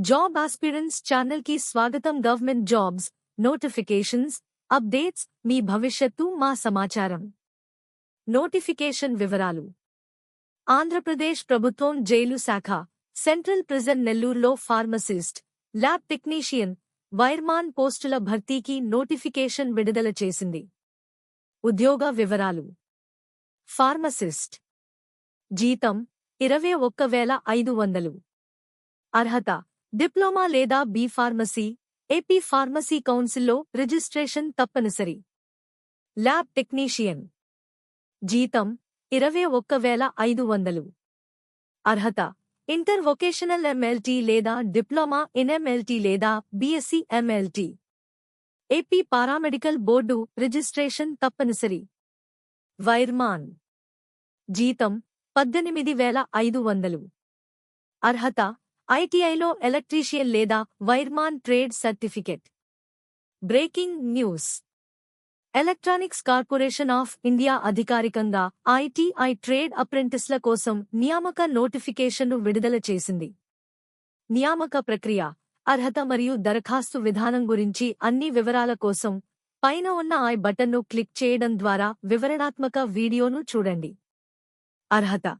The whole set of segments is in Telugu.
జాబ్ ఆస్పిరెంట్స్ ఛానల్కి స్వాగతం. గవర్నమెంట్ జాబ్స్ నోటిఫికేషన్స్ అప్డేట్స్ మీ భవిష్యత్తు మా సమాచారం. నోటిఫికేషన్ వివరాలు. ఆంధ్రప్రదేశ్ ప్రభుత్వం జైలు శాఖ సెంట్రల్ ప్రిజన్ నెల్లూరులో ఫార్మసిస్ట్ ల్యాబ్ టెక్నీషియన్ వైర్మాన్ పోస్టుల భర్తీకి నోటిఫికేషన్ విడుదల చేసింది. ఉద్యోగ వివరాలు. ఫార్మసిస్ట్ జీతం ఇరవై ఒక్క వేల ఐదు వందలు. అర్హత. డిప్లొమా లేదా బి ఫార్మసీ ఏపీ ఫార్మసీ కౌన్సిల్లో రిజిస్ట్రేషన్ తప్పనిసరి. Lab technician. జీతం ఇరవై ఒక్క వేల ఐదు వందలు. అర్హత ఇంటర్ వొకేషనల్ ఎంఎల్టీ లేదా డిప్లొమా ఇన్ ఎంఎల్టీ లేదా BSc MLT AP paramedical board registration తప్పనిసరి. వైర్మాన్. జీతం పద్దెనిమిది వేల ఐదు వందలు. అర్హత ఐటీఐలో ఎలక్ట్రీషియన్ లేదా wireman trade certificate. Breaking news. Electronics corporation of India అధికారికంగా ఐటీఐ ట్రేడ్ అప్రెంటిస్ల కోసం నియామక నోటిఫికేషన్ను విడుదల చేసింది. నియామక ప్రక్రియ అర్హత మరియు దరఖాస్తు విధానం గురించి అన్ని వివరాల కోసం పైన ఉన్న ఐ బటన్ను క్లిక్ చేయడం ద్వారా వివరణాత్మక వీడియోను చూడండి. అర్హత.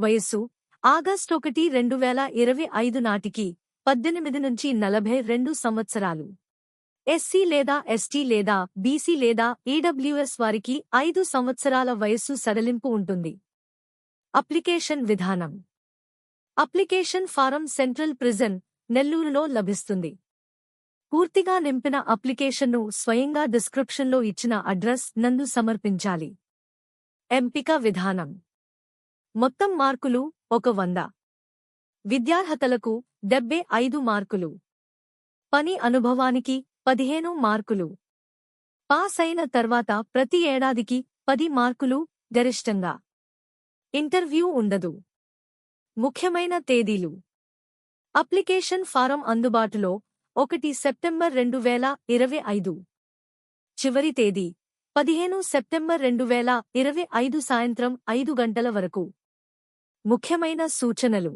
వయస్సు ఆగస్టు ఒకటి రెండు వేల ఇరవై ఐదు నాటికి పద్దెనిమిది నుంచి నలభై రెండు సంవత్సరాలు. ఎస్సీ లేదా ఎస్టీ లేదా బీసీ లేదా ఈడబ్ల్యూఎస్ వారికి ఐదు సంవత్సరాల వయస్సు సడలింపు ఉంటుంది. అప్లికేషన్ విధానం. అప్లికేషన్ ఫారం సెంట్రల్ ప్రిజన్ నెల్లూరులో లభిస్తుంది. పూర్తిగా నింపిన అప్లికేషన్ను స్వయంగా డిస్క్రిప్షన్లో ఇచ్చిన అడ్రస్ నందు సమర్పించాలి. ఎంపిక విధానం. మొత్తం మార్కులు ఒక వంద. విద్యార్హతలకు డెబ్బై ఐదు మార్కులు. పని అనుభవానికి పదిహేను మార్కులు. పాస్ అయిన తర్వాత ప్రతి ఏడాదికి పది మార్కులు గరిష్టంగా. ఇంటర్వ్యూ ఉండదు. ముఖ్యమైన తేదీలు. అప్లికేషన్ ఫారం అందుబాటులో ఒకటి సెప్టెంబర్ రెండు వేల ఇరవై ఐదు. చివరి తేదీ పదిహేను సెప్టెంబర్ రెండు వేల ఇరవై ఐదు సాయంత్రం ఐదు గంటల వరకు. ముఖ్యమైన సూచనలు.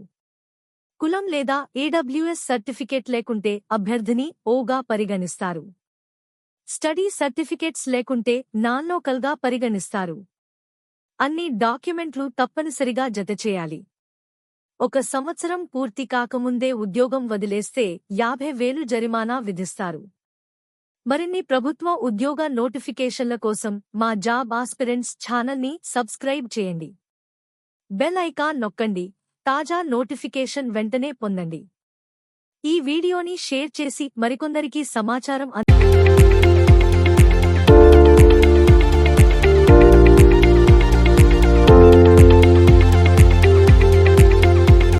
కులం లేదా ఏడబ్ల్యూఎస్ సర్టిఫికేట్ లేకుంటే అభ్యర్థిని ఓగా పరిగణిస్తారు. స్టడీ సర్టిఫికేట్స్ లేకుంటే నాన్ లోకల్గా పరిగణిస్తారు. అన్ని డాక్యుమెంట్లు తప్పనిసరిగా జతచేయాలి ఒక సంవత్సరం పూర్తి కాకముందే ఉద్యోగం వదిలేస్తే యాభై వేలు జరిమానా విధిస్తారు. మరిన్ని ప్రభుత్వ ఉద్యోగ నోటిఫికేషన్ల కోసం మా జాబ్ ఆస్పిరెంట్స్ ఛానల్ని సబ్స్క్రైబ్ చేయండి. బెల్ ఐకాన్ నొక్కండి. తాజా నోటిఫికేషన్ వెంటనే పొందండి. ఈ వీడియోని షేర్ చేసి మరికొందరికి సమాచారం